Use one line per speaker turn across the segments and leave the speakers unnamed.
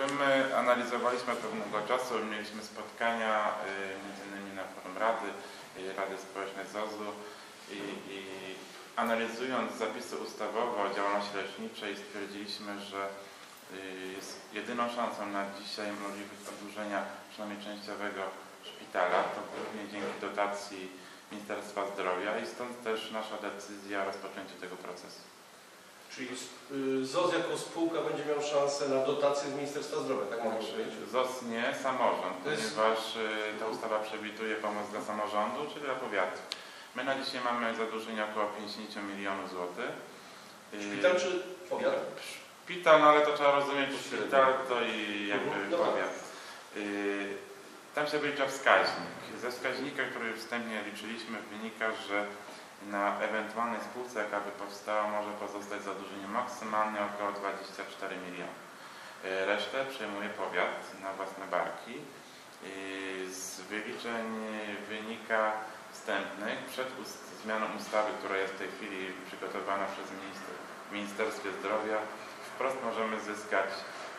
jakby my analizowaliśmy od pewnego czasu, mieliśmy spotkania y, innymi na forum Rady, Rady Społecznej ZOZ-u i, i analizując zapisy ustawowe o działalności leczniczej stwierdziliśmy, że y, jest jedyną szansą na dzisiaj możliwość oddłużenia przynajmniej częściowego szpitala, to głównie dzięki dotacji Ministerstwa Zdrowia i stąd też nasza decyzja o rozpoczęciu tego procesu.
Czyli y, ZOZ jako spółka będzie miał szansę na dotację z Ministerstwa Zdrowia, tak mogę powiedzieć?
ZOS nie, samorząd,
To jest-
ponieważ y, ta ustawa przewiduje pomoc dla samorządu, czyli dla powiatu. My na dzisiaj mamy zadłużenie około 50 milionów złotych. Y,
Szpital czy powiat?
Szpital, no ale to trzeba rozumieć, że szpital to i jakby
Mhm, no tak.
powiat. Tam się wylicza wskaźnik. Ze wskaźnika, który wstępnie liczyliśmy, wynika, że na ewentualnej spółce, jaka by powstała, może pozostać zadłużenie maksymalnie około 24 miliony. Y, Resztę przejmuje powiat na własne barki. Y, Z wyliczeń wynika wstępnych przed ust- zmianą ustawy, która jest w tej chwili przygotowana przez minister, w Ministerstwie Zdrowia, wprost możemy zyskać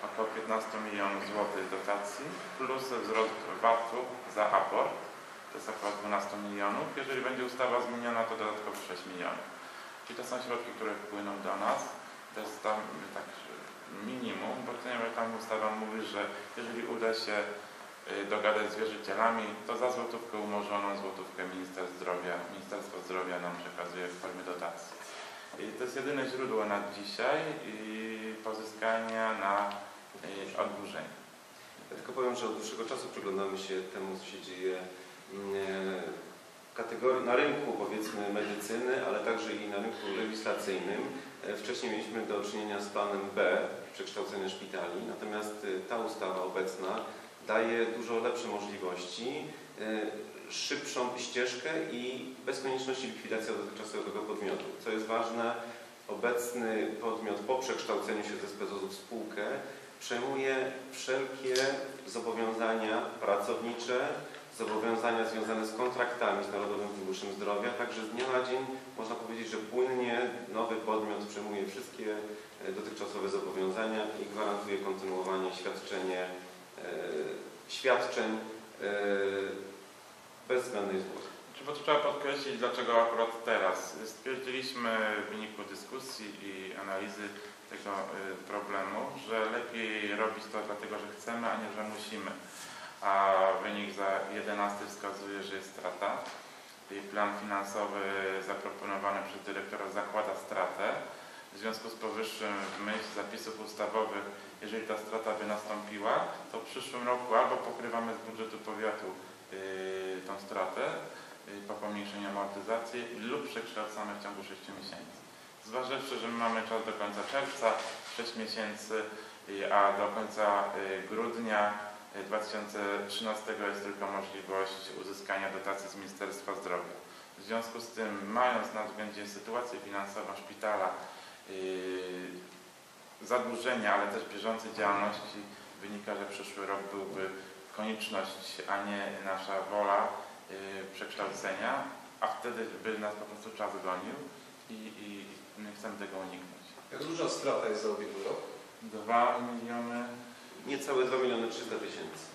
około 15 milionów złotych dotacji plus wzrost VAT-u za aport, to jest około 12 milionów. Jeżeli będzie ustawa zmieniona, to dodatkowo 6 milionów. Czyli to są środki, które wpłyną do nas. To jest tam tak minimum, bo tam ustawa mówi, że jeżeli uda się y, dogadać z wierzycielami, to za złotówkę umorzoną złotówkę minister zdrowia, Ministerstwo Zdrowia nam przekazuje w formie dotacji. I to jest jedyne źródło na dzisiaj pozyskania na y, oddłużenie.
Ja tylko powiem, że od dłuższego czasu przyglądamy się temu, co się dzieje kategorii, na rynku powiedzmy medycyny, ale także i na rynku legislacyjnym. E, Wcześniej mieliśmy do czynienia z planem B przekształcenia szpitali, natomiast e, ta ustawa obecna daje dużo lepsze możliwości, e, szybszą ścieżkę i bez konieczności likwidacji dotychczasowego podmiotu. Co jest ważne, obecny podmiot po przekształceniu się ze SPZOZ w spółkę przejmuje wszelkie zobowiązania pracownicze, zobowiązania związane z kontraktami z Narodowym Funduszem Zdrowia, także z dnia na dzień można powiedzieć, że płynnie nowy podmiot przejmuje wszystkie e, dotychczasowe zobowiązania i gwarantuje kontynuowanie świadczenie, e, świadczeń e, bez zbędnej zgody.
Czy bo trzeba podkreślić, dlaczego akurat teraz? Stwierdziliśmy w wyniku dyskusji i analizy tego problemu, że lepiej robić to dlatego, że chcemy, a nie że musimy. A wynik za 11 wskazuje, że jest strata. I plan finansowy zaproponowany przez dyrektora zakłada stratę. W związku z powyższym w myśl zapisów ustawowych, jeżeli ta strata by nastąpiła, to w przyszłym roku albo pokrywamy z budżetu powiatu yy, tą stratę, y, po pomniejszeniu amortyzacji lub przekształcamy w ciągu 6 miesięcy. Zważywszy, że my mamy czas do końca czerwca, 6 miesięcy, y, a do końca y, grudnia 2013 jest tylko możliwość uzyskania dotacji z Ministerstwa Zdrowia. W związku z tym, mając na względzie sytuację finansową szpitala, y, zadłużenia, ale też bieżącej działalności, wynika, że przyszły rok byłby konieczność, a nie nasza wola y, przekształcenia, a wtedy by nas po prostu czas gonił i, i my chcemy tego uniknąć.
Jak duża strata jest za ubiegły rok?
2 miliony
Niecałe 2 miliony 300 tysięcy.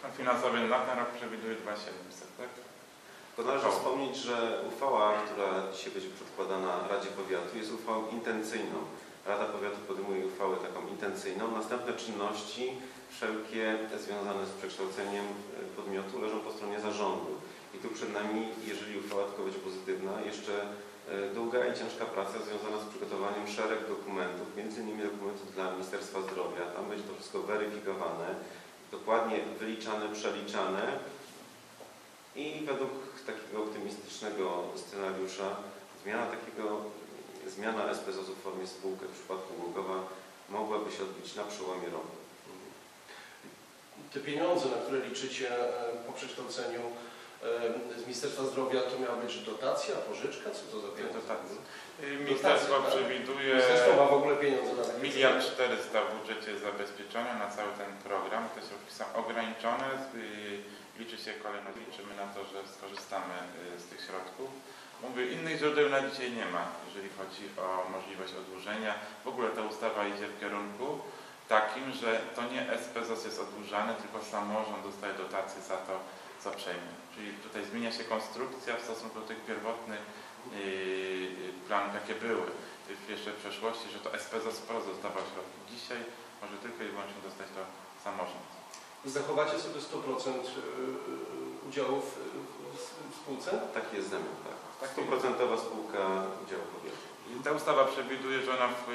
plan finansowy na ten rok przewiduje 2700, tak?
To należy wspomnieć, że uchwała, która dzisiaj będzie przedkładana Radzie Powiatu jest uchwałą intencyjną. Rada Powiatu podejmuje uchwałę taką intencyjną. Następne czynności, wszelkie związane z przekształceniem e, podmiotu leżą po stronie zarządu. I tu przed nami, jeżeli uchwała tylko będzie pozytywna, jeszcze długa i ciężka praca związana z przygotowaniem szereg dokumentów, między innymi dokumentów dla Ministerstwa Zdrowia. Tam będzie to wszystko weryfikowane, dokładnie wyliczane, przeliczane i według takiego optymistycznego scenariusza zmiana takiego, zmiana SPZOZ w formie spółki w przypadku Głogowa mogłaby się odbyć na przełomie roku.
Te pieniądze, na które liczycie e, po przekształceniu e, z Ministerstwa Zdrowia, to miała być dotacja, pożyczka? Co to za pieniądze?
Dotacja. Y, Ministerstwo
tak?
przewiduje
Ministerstwo ma w ogóle pieniądze na takie
miliard 400 w budżecie zabezpieczone na cały ten program. Te środki są ograniczone. Liczy się kolejność, liczymy na to, że skorzystamy y, z tych środków. Mówię, innych źródeł na dzisiaj nie ma, jeżeli chodzi o możliwość odłożenia. W ogóle ta ustawa idzie w kierunku takim, że to nie SPZOS jest odłużany, tylko samorząd dostaje dotację za to, co przejmie. Czyli tutaj zmienia się konstrukcja w stosunku do tych pierwotnych yy, planów, jakie były w jeszcze w przeszłości, że to SPZOS wprost dostawał środki. Dzisiaj może tylko i wyłącznie dostać to samorząd.
Zachowacie sobie 100% udziałów y, w w spółce?
Taki jest zamiar, tak.
Tak,
Stuprocentowa spółka udziału.
I Ta ustawa przewiduje, że ona w,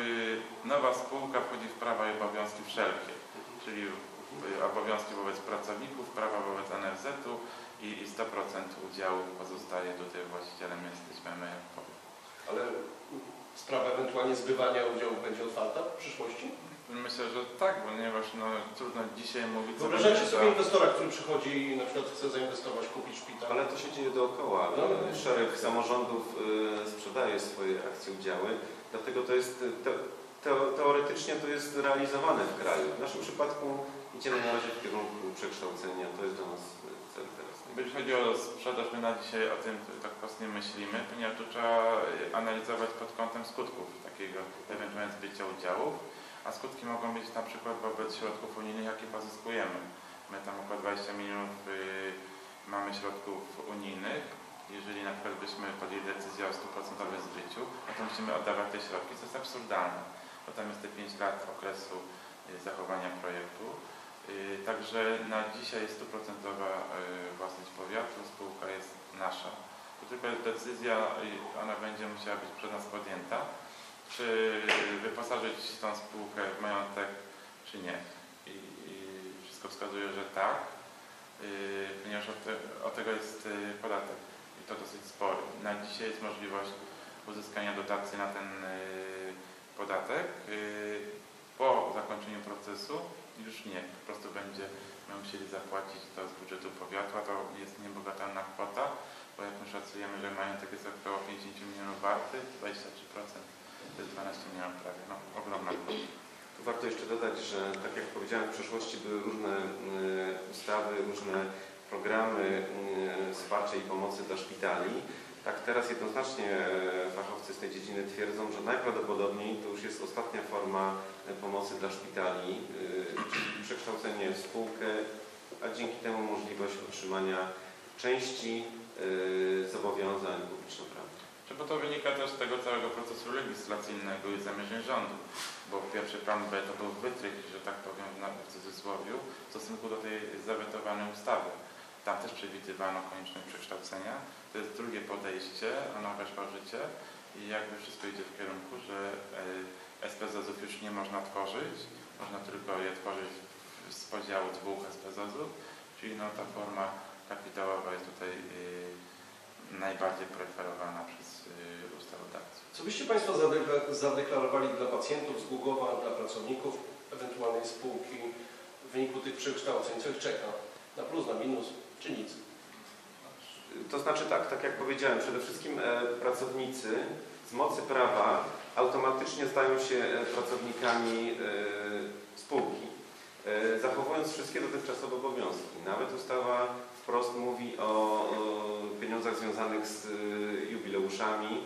nowa spółka wchodzi w prawa i obowiązki wszelkie, czyli obowiązki wobec pracowników, prawa wobec NFZ-u i, i 100% udziału pozostaje tutaj właścicielem jesteśmy my.
Ale sprawa ewentualnie zbywania udziału będzie otwarta w przyszłości?
Myślę, że tak, ponieważ no, trudno dzisiaj mówić...
Wyobrażacie sobie
za-
inwestora, który przychodzi i na przykład chce zainwestować, kupić szpital?
Ale to się dzieje dookoła.
No.
Szereg samorządów y, sprzedaje swoje akcje, udziały, dlatego to jest y, te, teo- teoretycznie to jest realizowane w kraju. W naszym przypadku idziemy na razie w kierunku przekształcenia. To jest dla nas cel teraz.
Jeśli chodzi o sprzedaż, my na dzisiaj o tym tak wprost nie myślimy, ponieważ tu trzeba analizować pod kątem skutków takiego ewentualnie zbycia udziałów, a skutki mogą być na przykład wobec środków unijnych, jakie pozyskujemy. My tam około 20 milionów y, mamy środków unijnych. Jeżeli na przykład byśmy podjęli decyzję o 100% zbyciu, no to musimy oddawać te środki, co jest absurdalne, bo tam jest te 5 lat okresu y, zachowania projektu. Y, Także na dzisiaj jest stuprocentowa y, własność powiatu, spółka jest nasza. To tylko jest decyzja, y, ona będzie musiała być przez nas podjęta, czy wyposażyć tą spółkę w majątek, czy nie. I, wszystko wskazuje, że tak, ponieważ od, te, od tego jest podatek i to dosyć spory. Na dzisiaj jest możliwość uzyskania dotacji na ten podatek. po zakończeniu procesu już nie, po prostu będziemy musieli zapłacić to z budżetu powiatu, a to jest niebogatalna kwota, bo jak my szacujemy, że majątek jest około 50 milionów warty, 23% to jest 12 milionów prawie, no ogromna kwota.
Tu warto jeszcze dodać, że tak jak powiedziałem, w przeszłości były różne y, ustawy, różne programy y, wsparcia i pomocy dla szpitali. Tak teraz jednoznacznie e, fachowcy z tej dziedziny twierdzą, że najprawdopodobniej to już jest ostatnia forma e, pomocy dla szpitali, czyli przekształcenie w spółkę, a dzięki temu możliwość otrzymania części zobowiązań publiczno-prawnych.
Czy bo to wynika też z tego całego procesu legislacyjnego i zamierzeń rządu, bo pierwszy plan B to był wytrych, że tak powiem w cudzysłowie, w stosunku do tej zawetowanej ustawy. Tam też przewidywano konieczność przekształcenia. To jest drugie podejście, ono weszło w życie i jakby wszystko idzie w kierunku, że e, SPZZ-ów już nie można tworzyć, można tylko je tworzyć z podziału dwóch SPZZ-ów, czyli no, ta forma kapitałowa jest tutaj e, najbardziej preferowana przez y, ustawodawców.
Co byście Państwo zadekla- zadeklarowali dla pacjentów z Głogowa, dla pracowników ewentualnej spółki w wyniku tych przekształceń? Co ich czeka? Na plus, na minus, czy nic?
To znaczy tak, tak jak powiedziałem, przede wszystkim e, pracownicy z mocy prawa automatycznie stają się e, pracownikami e, spółki, zachowując wszystkie dotychczasowe obowiązki. Nawet ustawa wprost mówi o, pieniądzach związanych z jubileuszami,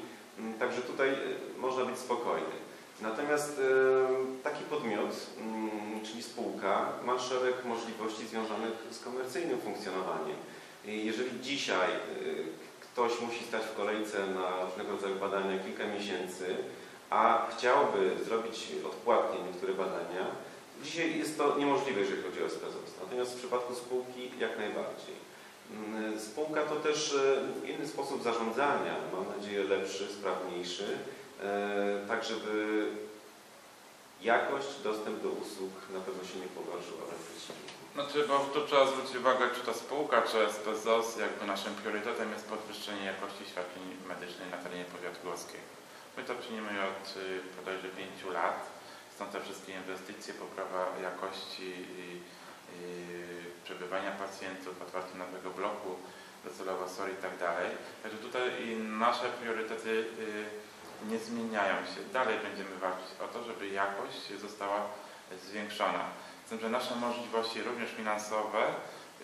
także tutaj można być spokojny. Natomiast taki podmiot, czyli spółka, ma szereg możliwości związanych z komercyjnym funkcjonowaniem. Jeżeli dzisiaj y, ktoś musi stać w kolejce na różnego rodzaju badania kilka miesięcy, a chciałby zrobić odpłatnie niektóre badania, dzisiaj jest to niemożliwe, jeżeli chodzi o SPZOS. Natomiast w przypadku spółki jak najbardziej. Mm, Spółka to też y, inny sposób zarządzania, mam nadzieję lepszy, sprawniejszy, e, tak żeby jakość, dostęp do usług na pewno się nie pogorszyła, wręcz przeciwnie.
Znaczy, bo tu trzeba zwrócić uwagę, czy to spółka, czy SPZOS, jakby naszym priorytetem jest podwyższenie jakości świadczeń medycznych na terenie powiatu głoskiego. My to czynimy od y, bodajże 5 lat, stąd te wszystkie inwestycje, poprawa jakości i, i przebywania pacjentów, otwarcie nowego bloku, docelowo SOR i tak dalej. Także tutaj nasze priorytety y, nie zmieniają się. Dalej będziemy walczyć o to, żeby jakość została zwiększona. Tym, że nasze możliwości również finansowe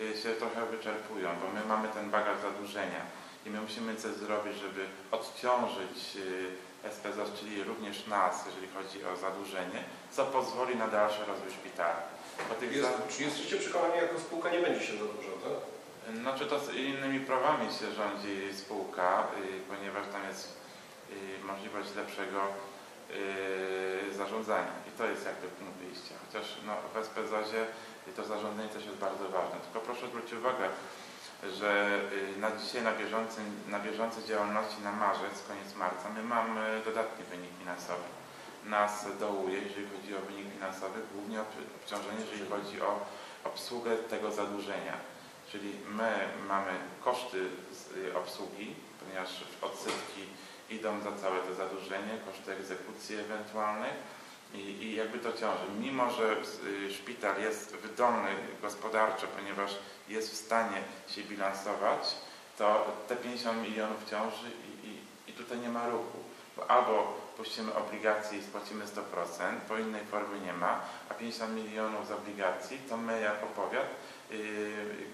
y, się trochę wyczerpują, bo my mamy ten bagaż zadłużenia i my musimy coś zrobić, żeby odciążyć y, SPZ, czyli również nas, jeżeli chodzi o zadłużenie, co pozwoli na dalszy rozwój szpitala.
Jest,
za-
czy jesteście przekonani, jako spółka nie będzie się zadłużał, tak?
Znaczy to z innymi prawami się rządzi spółka, y, ponieważ tam jest y, możliwość lepszego y, zarządzania i to jest jakby punkt wyjścia. Chociaż no, w SPZ-zie to zarządzanie też jest bardzo ważne. Tylko proszę zwrócić uwagę, że y, na dzisiaj na, bieżącym, na bieżącej działalności na marzec, koniec marca, my mamy dodatni wynik finansowy. Nas dołuje, jeżeli chodzi o wynik finansowy, głównie ob- obciążenie, jeżeli chodzi o obsługę tego zadłużenia. Czyli my mamy koszty y, obsługi, ponieważ odsetki idą za całe to zadłużenie, koszty egzekucji ewentualnej i, i jakby to ciąży. Mimo, że y, szpital jest wydolny gospodarczo, ponieważ jest w stanie się bilansować, to te 50 milionów ciąży i, i, i tutaj nie ma ruchu. Bo albo puścimy obligacje i spłacimy 100%, bo innej formy nie ma, a 50 milionów z obligacji to my jako powiat yy,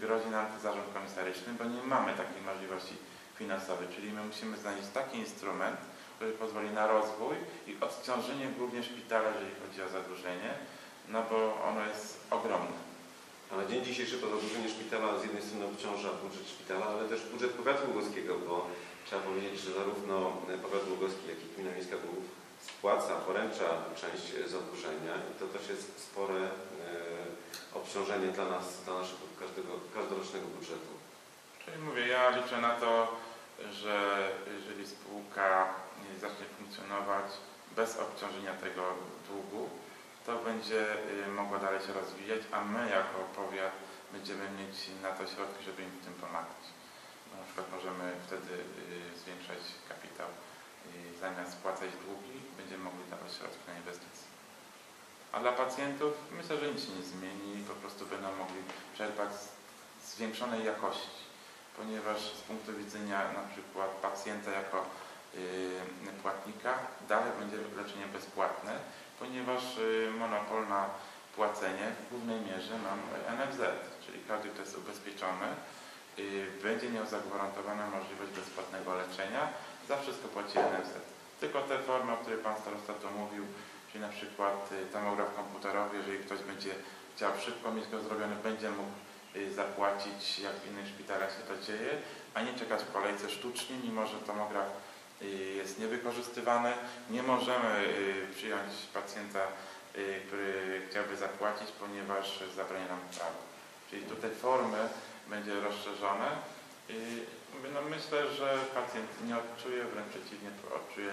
grozi nam zarząd komisaryczny, bo nie mamy takiej możliwości finansowej. Czyli my musimy znaleźć taki instrument, który pozwoli na rozwój i odciążenie głównie szpitala, jeżeli chodzi o zadłużenie, no bo ono jest ogromne.
A na dzień dzisiejszy to zadłużenie szpitala z jednej strony obciąża budżet szpitala, ale też budżet powiatu ługowskiego, bo trzeba powiedzieć, że zarówno powiat ługowski, jak i gmina miejska Głogów spłaca, poręcza część zadłużenia i to też jest spore e, obciążenie dla nas, dla naszego każdego, każdorocznego budżetu.
Czyli mówię, ja liczę na to, że jeżeli spółka nie zacznie funkcjonować bez obciążenia tego długu, to będzie y, mogła dalej się rozwijać, a my jako powiat będziemy mieć na to środki, żeby im w tym pomagać. Na przykład możemy wtedy y, zwiększać kapitał zamiast spłacać długi, będziemy mogli dawać środki na inwestycje. A dla pacjentów myślę, że nic się nie zmieni, po prostu będą mogli czerpać zwiększonej jakości ponieważ z punktu widzenia na przykład pacjenta jako y, płatnika dalej będzie leczenie bezpłatne, ponieważ y, monopol na płacenie w głównej mierze mam NFZ, czyli każdy, kto jest ubezpieczony, y, będzie miał zagwarantowaną możliwość bezpłatnego leczenia, za wszystko płaci NFZ. Tylko te formy, o których Pan Starosta tu mówił, czyli na przykład tomograf komputerowy, jeżeli ktoś będzie chciał szybko mieć go zrobiony, będzie mógł zapłacić, jak w innych szpitalach się to dzieje, a nie czekać w kolejce sztucznie, mimo że tomograf y, jest niewykorzystywany. Nie możemy y, przyjąć pacjenta, y, który chciałby zapłacić, ponieważ zabrania nam prawo. Czyli tutaj formy będzie rozszerzone. Y, No myślę, że pacjent nie odczuje, wręcz przeciwnie, odczuje